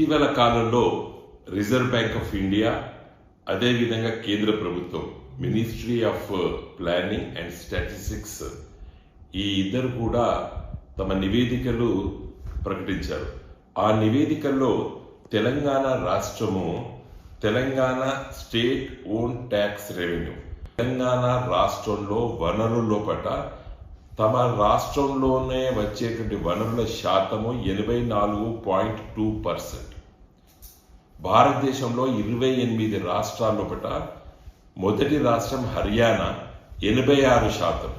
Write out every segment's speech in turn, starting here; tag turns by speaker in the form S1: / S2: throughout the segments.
S1: ఇటీవల కాలంలో reserve bank of India అదేవిధంగా కేంద్ర ప్రభుత్వం ministry of planning and statistics ఈ ఇద్దరు కూడా తమ నివేదికలు ప్రకటించారు. ఆ నివేదికల్లో తెలంగాణ రాష్ట్రము Telangana state own tax revenue Telangana రాష్ట్రంలో వనరుల లోపట తమ రాష్ట్రంలోనే వచ్చేటువంటి వనరుల శాతము ఎనభై నాలుగు పాయింట్ టూ పర్సెంట్. భారతదేశంలో ఇరవై ఎనిమిది రాష్ట్రాల్లో లోపట మొదటి రాష్ట్రం హర్యానా ఎనభై ఆరు శాతం.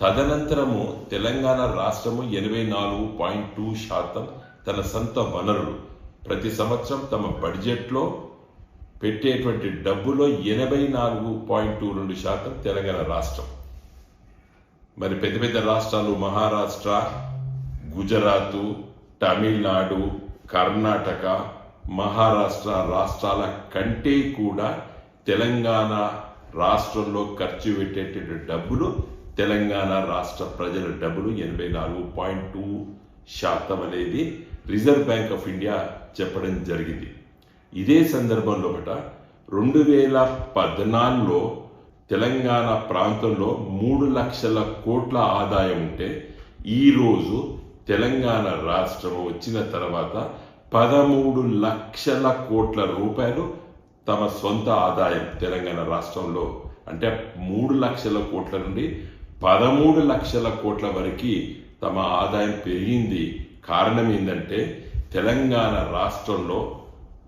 S1: తదనంతరము తెలంగాణ రాష్ట్రము ఎనభై నాలుగు పాయింట్ టూ శాతం తన సొంత వనరులు. ప్రతి సంవత్సరం తమ బడ్జెట్లో పెట్టేటువంటి డబ్బులో ఎనభై నాలుగు పాయింట్ టూ రెండు శాతం తెలంగాణ రాష్ట్రం. మరి పెద్ద పెద్ద రాష్ట్రాలు మహారాష్ట్ర గుజరాత్ తమిళనాడు కర్ణాటక మహారాష్ట్ర రాష్ట్రాల కంటే కూడా తెలంగాణ రాష్ట్రంలో ఖర్చు పెట్టేటువంటి డబ్బులు తెలంగాణ రాష్ట్ర ప్రజల డబ్బులు ఎనభై నాలుగు పాయింట్ టూ శాతం అనేది రిజర్వ్ బ్యాంక్ ఆఫ్ ఇండియా చెప్పడం జరిగింది. ఇదే సందర్భంలో ఒకట రెండు వేల పద్నాలుగులో తెలంగాణ ప్రాంతంలో మూడు లక్షల కోట్ల ఆదాయం ఉంటే ఈరోజు తెలంగాణ రాష్ట్రం వచ్చిన తర్వాత పదమూడు లక్షల కోట్ల రూపాయలు తమ సొంత ఆదాయం తెలంగాణ రాష్ట్రంలో. అంటే మూడు లక్షల కోట్ల నుండి పదమూడు లక్షల కోట్ల వరకు తమ ఆదాయం పెరిగింది. కారణం ఏంటంటే తెలంగాణ రాష్ట్రంలో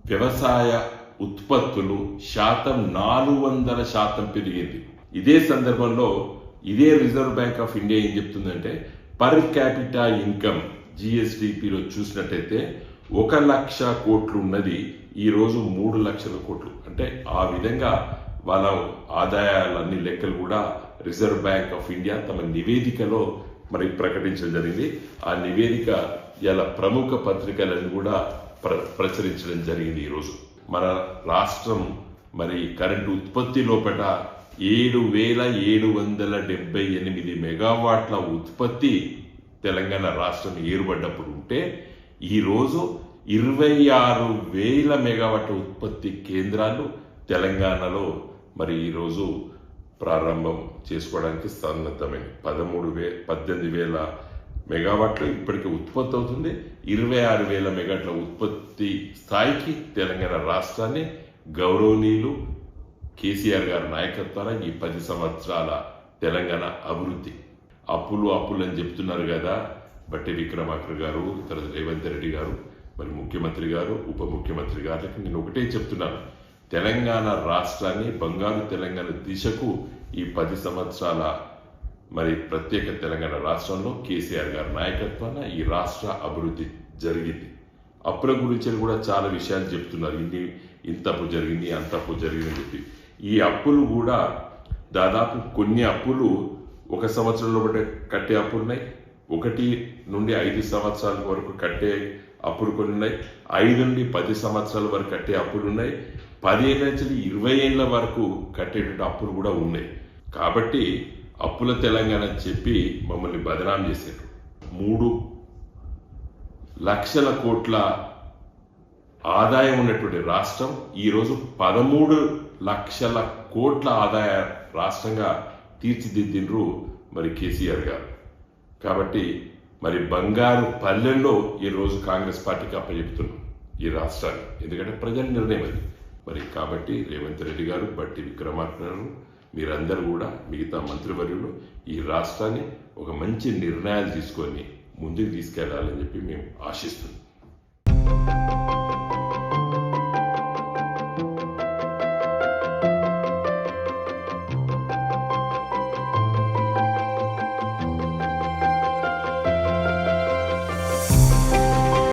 S1: వ్యవసాయ ఉత్పత్తులు శాతం నాలుగు వందల శాతం పెరిగింది. ఇదే సందర్భంలో ఇదే రిజర్వ్ బ్యాంక్ ఆఫ్ ఇండియా ఏం చెప్తుందంటే పర్ క్యాపిటా ఇన్కమ్ జిఎస్డిపిలో చూసినట్టయితే ఒక లక్ష కోట్లు ఉన్నది ఈ రోజు మూడు లక్షల కోట్లు. అంటే ఆ విధంగా వాళ్ళ ఆదాయాలన్నీ లెక్కలు కూడా రిజర్వ్ బ్యాంక్ ఆఫ్ ఇండియా తమ నివేదికలో మరి ప్రకటించడం జరిగింది. ఆ నివేదిక ఇలా ప్రముఖ పత్రికలను కూడా ప్ర ప్రచురించడం జరిగింది ఈరోజు. మన రాష్ట్రం మరి కరెంటు ఉత్పత్తి లోపల ఏడు వేల ఏడు వందల డెబ్బై ఎనిమిది మెగావాట్ల ఉత్పత్తి తెలంగాణ రాష్ట్రం ఏర్పడ్డప్పుడు ఉంటే ఈరోజు ఇరవై ఆరు వేల మెగావాట్ల ఉత్పత్తి కేంద్రాలు తెలంగాణలో మరి ఈరోజు ప్రారంభం చేసుకోవడానికి సన్నద్ధమైంది పదమూడు వే పద్దెనిమిది వేల మెగావాట్లు ఇప్పటికే ఉత్పత్తి అవుతుంది. ఇరవై ఆరు వేల మెగావాట్ల ఉత్పత్తి స్థాయికి తెలంగాణ రాష్ట్రాన్ని గౌరవనీయులు కేసీఆర్ గారి నాయకత్వాన ఈ పది సంవత్సరాల తెలంగాణ అభివృద్ధి. అప్పులు అప్పులు అని చెప్తున్నారు కదా బట్టి విక్రమాకర్ గారు తర్వాత రేవంత్ రెడ్డి గారు మరి ముఖ్యమంత్రి గారు ఉప ముఖ్యమంత్రి గారికి నేను ఒకటే చెప్తున్నాను. తెలంగాణ రాష్ట్రాన్ని బంగారు తెలంగాణ దిశకు ఈ పది సంవత్సరాల మరి ప్రత్యేక తెలంగాణ రాష్ట్రంలో కేసీఆర్ గారి నాయకత్వాన ఈ రాష్ట్ర అభివృద్ధి జరిగింది. అప్పుల గురించి కూడా చాలా విషయాలు చెప్తున్నారు. ఇన్ని ఇంత అప్పు జరిగింది అంత అప్పు జరిగింది చెప్పి. ఈ అప్పులు కూడా దాదాపు కొన్ని అప్పులు ఒక సంవత్సరంలో బట్టి కట్టే అప్పులు ఉన్నాయి. ఒకటి నుండి ఐదు సంవత్సరాల వరకు కట్టే అప్పులు కొన్ని ఉన్నాయి. ఐదు నుండి పది సంవత్సరాల వరకు కట్టే అప్పులు ఉన్నాయి. పదిహేను నుంచి ఇరవై ఏళ్ళ వరకు కట్టేటువంటి అప్పులు కూడా ఉన్నాయి. కాబట్టి అప్పుల తెలంగాణ చెప్పి మమ్మల్ని బదనాం చేశారు. మూడు లక్షల కోట్ల ఆదాయం ఉన్నటువంటి రాష్ట్రం ఈరోజు పదమూడు లక్షల కోట్ల ఆదాయ రాష్ట్రంగా తీర్చిదిద్దిండ్రు మరి కేసీఆర్ గారు. కాబట్టి మరి బంగారు పల్లెల్లో ఈరోజు కాంగ్రెస్ పార్టీకి అప్పచెప్తున్నాం ఈ రాష్ట్రాన్ని. ఎందుకంటే ప్రజల నిర్ణయం అది. మరి కాబట్టి రేవంత్ రెడ్డి గారు బట్టి విక్రమార్క గారు మీరందరూ కూడా మిగతా మంత్రివర్యులు ఈ రాష్ట్రాన్ని ఒక మంచి నిర్ణయాలు తీసుకొని ముందుకు తీసుకెళ్ళాలని చెప్పి మేము ఆశిస్తున్నాం.